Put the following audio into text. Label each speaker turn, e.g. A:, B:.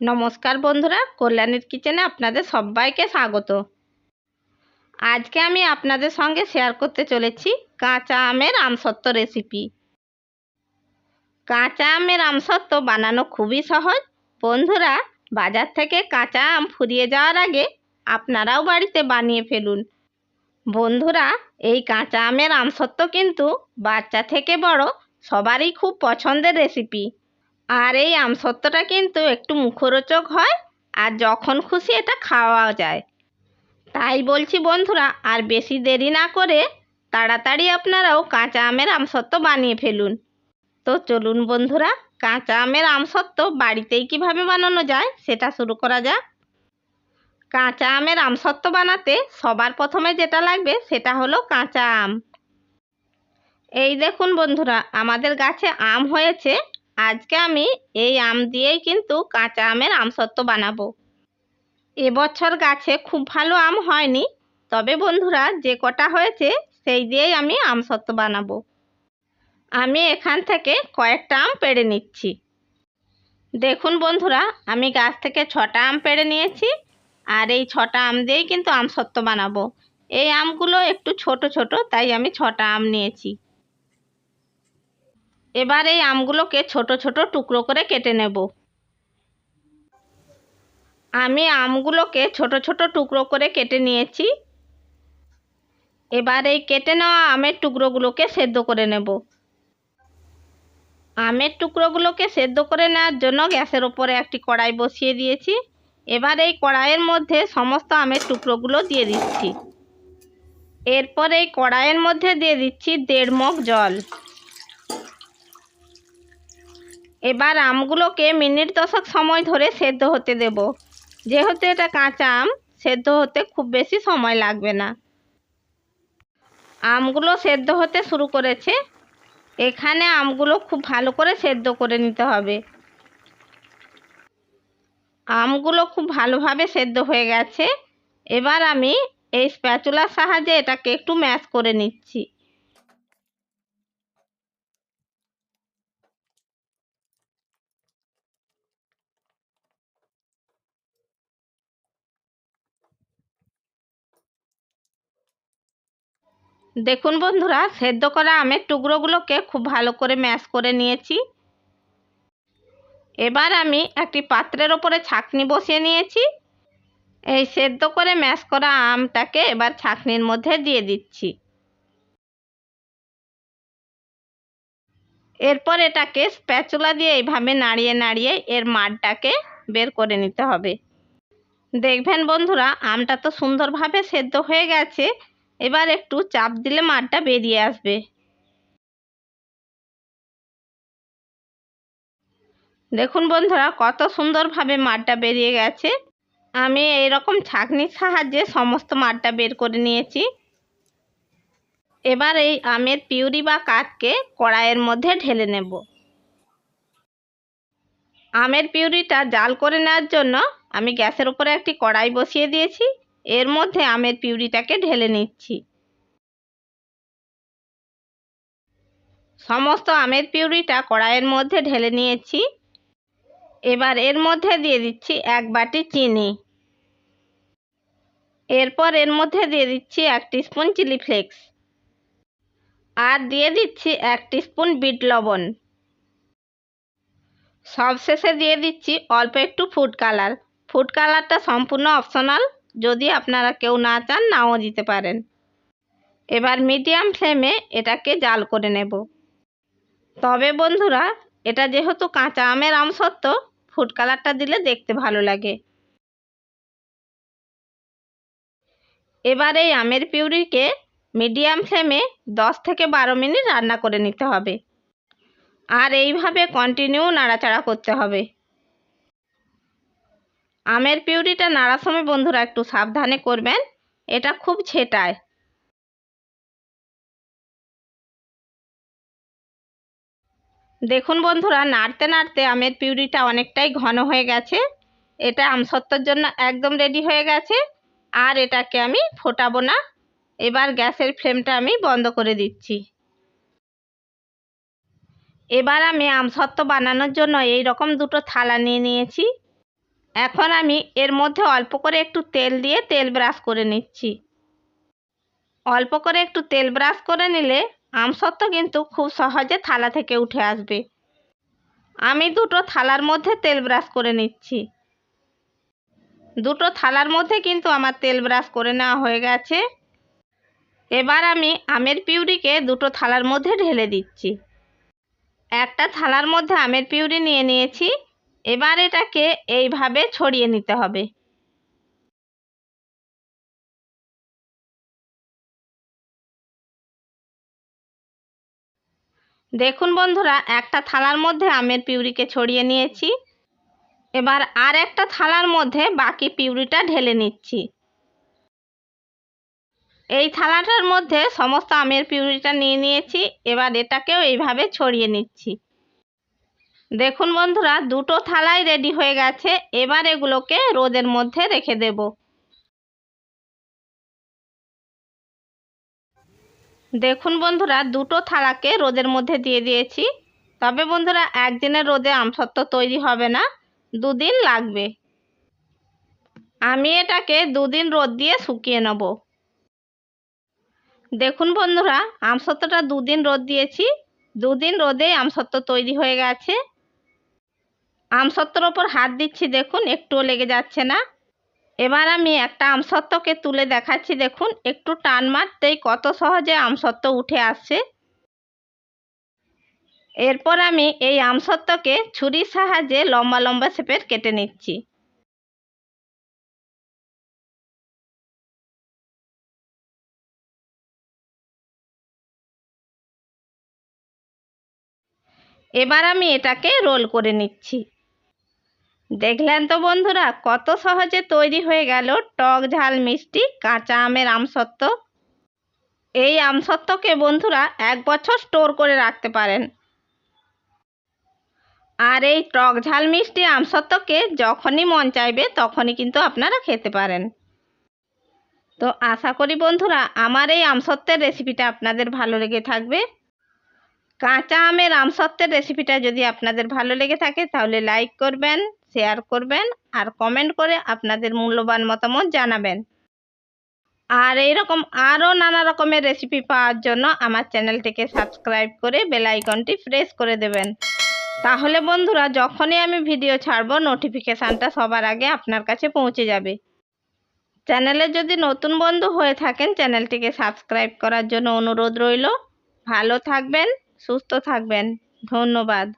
A: নমস্কার বন্ধুরা, কল্যাণীর কিচেনে আপনাদের সবাইকে স্বাগত। আজকে আমি আপনাদের সঙ্গে শেয়ার করতে চলেছি কাঁচা আমের আমসত্ত্ব রেসিপি কাঁচা আমের আমসত্ত্ব বানানো খুবই সহজ। বন্ধুরা, বাজার থেকে কাঁচা আম ফুরিয়ে যাওয়ার আগে আপনারাও বাড়িতে বানিয়ে ফেলুন। বন্ধুরা, এই কাঁচা আমের আমসত্ত্ব কিন্তু বাচ্চা থেকে বড় সবারই খুব পছন্দের রেসিপি আর এই আমসত্ত্বটা কিন্তু একটু মুখরোচক হয় আর যখন খুশি এটা খাওয়া যায়। তাই বলছি বন্ধুরা, আর বেশি দেরি না করে তাড়াতাড়ি আপনারাও কাঁচা আমের আমসত্ত্ব বানিয়ে ফেলুন। তো চলুন বন্ধুরা, কাঁচা আমের আমসত্ত্ব বাড়িতেই কীভাবে বানানো যায় সেটা শুরু করা যাক। কাঁচা আমের আমসত্ত্ব বানাতে সবার প্রথমে যেটা লাগবে সেটা হলো কাঁচা আম। এই দেখুন বন্ধুরা, আমাদের গাছে আম হয়েছে আজকে আমি এই আম দিয়েই কিন্তু কাঁচা আমের আমসত্ত্ব বানাবো। এবছর গাছে খুব ভালো আম হয়নি, তবে বন্ধুরা যে কটা হয়েছে সেই দিয়েই আমি আমসত্ত্ব বানাবো। আমি এখান থেকে কয়েকটা আম পেড়ে নিচ্ছি। দেখুন বন্ধুরা, আমি গাছ থেকে ছটা আম পেড়ে নিয়েছি, আর এই ছটা আম দিয়েই কিন্তু আমসত্ত্ব বানাবো। এই আমগুলো একটু ছোট ছোট, তাই আমি ছটা আম নিয়েছি। এবার এই আমগুলোকে ছোট ছোট টুকরো করে কেটে নেব। আমি আমগুলোকে ছোট ছোট টুকরো করে কেটে নিয়েছি। এবার এই কেটে নেওয়া আমের টুকরোগুলোকে সেদ্ধ করে নেব। আমের টুকরোগুলোকে সেদ্ধ করে নেওয়ার জন্য গ্যাসের ওপরে একটি কড়াই বসিয়ে দিয়েছি। এবার এই কড়াইয়ের মধ্যে সমস্ত আমের টুকরোগুলো দিয়ে দিচ্ছি। এরপর এই কড়াইয়ের মধ্যে দিয়ে দিচ্ছি দেড় মগ জল। এবার আমগুলোকে মিনিট দশক সময় ধরে সেদ্ধ হতে দেব। যেহেতু এটা কাঁচা আম, সেদ্ধ হতে খুব বেশি সময় লাগবে না। আমগুলো সেদ্ধ হতে শুরু করেছে। এখানে আমগুলো খুব ভালো করে সেদ্ধ করে নিতে হবে। আমগুলো খুব ভালোভাবে সেদ্ধ হয়ে গেছে। এবার আমি এই স্প্যাচুলার সাহায্যে এটাকে একটু ম্যাশ করে নিচ্ছি। দেখুন বন্ধুরা, সেদ্ধ করা আমের টুকরোগুলোকে খুব ভালো করে ম্যাশ করে নিয়েছি। এবার আমি একটি পাত্রের ওপরে ছাকনি বসিয়ে নিয়েছি। এই সেদ্ধ করে ম্যাশ করা আমটাকে এবার ছাকনির মধ্যে দিয়ে দিচ্ছি। এরপর এটাকে স্প্যাচুলা দিয়ে এইভাবে নাড়িয়ে নাড়িয়ে এর মাড়টাকে বের করে নিতে হবে। দেখবেন বন্ধুরা, আমটা তো সুন্দরভাবে সেদ্ধ হয়ে গেছে। এবার একটু চাপ দিলে মাঠটা বেরিয়ে আসবে। দেখুন বন্ধুরা, কত সুন্দরভাবে মাঠটা বেরিয়ে গেছে। আমি এইরকম ছাঁকনির সাহায্যে সমস্ত মাঠটা বের করে নিয়েছি। এবার এই আমের পিউরি বা কাঠকে কড়াইয়ের মধ্যে ঢেলে নেব। আমের পিউরিটা জাল করে নেওয়ার জন্য আমি গ্যাসের উপরে একটি কড়াই বসিয়ে দিয়েছি। এর মধ্যে আমের পিউরিটাকে ঢেলে নিচ্ছি। সমস্ত আমের পিউরিটা কড়াইয়ের মধ্যে ঢেলে নিয়েছি। এবার এর মধ্যে দিয়ে দিচ্ছি এক বাটি চিনি। এরপর এর মধ্যে দিয়ে দিচ্ছি এক স্পুন চিলি ফ্লেক্স। আর দিয়ে দিচ্ছি এক স্পুন বিট লবণ। সবশেষে দিয়ে দিচ্ছি অল্প একটু ফুড কালার। ফুড কালারটা সম্পূর্ণ অপশনাল। যদি আপনারা কেউ না চান, নাও দিতে পারেন। এবার মিডিয়াম ফ্লেমে এটাকে জাল করে নেব। তবে বন্ধুরা, এটা যেহেতু কাঁচা আমের আমসত্ত্ব ফুড কালারটা দিলে দেখতে ভালো লাগে। এবার এই আমের পিউরিকে মিডিয়াম ফ্লেমে দশ থেকে বারো মিনিট রান্না করে নিতে হবে। আর এইভাবে কন্টিনিউ নাড়াচাড়া করতে হবে। আমের পিউরিটা নাড়ার সময় বন্ধুরা একটু সাবধানে করবেন। এটা খুব ছেটায়। দেখুন বন্ধুরা, নাড়তে নাড়তে আমের পিউরিটা অনেকটাই ঘন হয়ে গেছে। এটা আমসত্ত্বর জন্য একদম রেডি হয়ে গেছে। আর এটাকে আমি ফোটাবো না। এবার গ্যাসের ফ্লেমটা আমি বন্ধ করে দিচ্ছি। এবার আমি আমসত্ত্ব বানানোর জন্য এই রকম দুটো থালা নিয়ে নিয়েছি। এখন আমি এর মধ্যে অল্প করে একটু তেল দিয়ে তেল ব্রাশ করে নিচ্ছি। অল্প করে একটু তেল ব্রাশ করে নিলে আমসত্ব কিন্তু খুব সহজে থালা থেকে উঠে আসবে। আমি দুটো থালার মধ্যে তেল ব্রাশ করে নিচ্ছি। দুটো থালার মধ্যে কিন্তু আমার তেল ব্রাশ করে নেওয়া হয়ে গেছে। এবার আমি আমের পিউরিকে দুটো থালার মধ্যে ঢেলে দিচ্ছি। একটা থালার মধ্যে আমের পিউরি নিয়ে নিয়েছি। এবার এটাকে এইভাবে ছড়িয়ে নিতে হবে। দেখুন বন্ধুরা, একটা থালার মধ্যে আমের পিউরিকে ছড়িয়ে নিয়েছি। এবার আর একটা থালার মধ্যে বাকি পিউরিটা ঢেলে নিচ্ছি। এই থালাটার মধ্যে সমস্ত আমের পিউরিটা নিয়ে নিয়েছি। এবার এটাকেও এইভাবে ছড়িয়ে নিচ্ছি। দেখুন বন্ধুরা, দুটো থালাই রেডি হয়ে গেছে। এবার এগুলোকে রোদের মধ্যে রেখে দেব। দেখুন বন্ধুরা, দুটো থালাকে রোদের মধ্যে দিয়ে দিয়েছি। তবে বন্ধুরা, একদিনের রোদে আমসত্ব তৈরি হবে না, দুদিন লাগবে। আমি এটাকে দুদিন রোদ দিয়ে শুকিয়ে নেব। দেখুন বন্ধুরা আমসত্বটা দুদিন রোদ দিয়েছি। দুদিন রোদে আমসত্ব তৈরি হয়ে গেছে। আমসত্বর ওপর হাত দিচ্ছি, দেখুন, একটুও লেগে যাচ্ছে না। এবার আমি একটা আমসত্ত্বকে তুলে দেখাচ্ছি, দেখুন, একটু টান মারতেই কত সহজে আমসত্ত্ব উঠে আসছে। এরপর আমি এই আমসত্ত্বকে ছুরির সাহায্যে লম্বা লম্বা শেপের কেটে নিচ্ছি। এবার আমি এটাকে রোল করে নিচ্ছি। দেখলেন তো বন্ধুরা, কত সহজে তৈরি হয়ে গেল টক ঝাল মিষ্টি কাঁচা আমের আমসত্ব এই আমসত্বকে বন্ধুরা এক বছর স্টোর করে রাখতে পারেন। আর এই টক ঝাল মিষ্টি আমসত্বকে যখনই মন চাইবে তখনই কিন্তু আপনারা খেতে পারেন। তো আশা করি বন্ধুরা, আমার এই আমসত্বের রেসিপিটা আপনাদের ভালো লেগে থাকবে। কাঁচা আমের আমসত্বের রেসিপিটা যদি আপনাদের ভালো লেগে থাকে তাহলে লাইক করবেন। শেয়ার করবেন আর কমেন্ট করে আপনাদের মূল্যবান মতামত জানাবেন। আর এইরকম আরও নানা রকমের রেসিপি পাওয়ার জন্য আমার চ্যানেলটিকে সাবস্ক্রাইব করে বেল আইকনটি প্রেস করে দেবেন। তাহলে বন্ধুরা, যখনই আমি ভিডিও ছাড়ব নোটিফিকেশানটা সবার আগে আপনার কাছে পৌঁছে যাবে। চ্যানেলে যদি নতুন বন্ধু হয়ে থাকেন, চ্যানেলটিকে সাবস্ক্রাইব করার জন্য অনুরোধ রইল। ভালো থাকবেন, সুস্থ থাকবেন। ধন্যবাদ।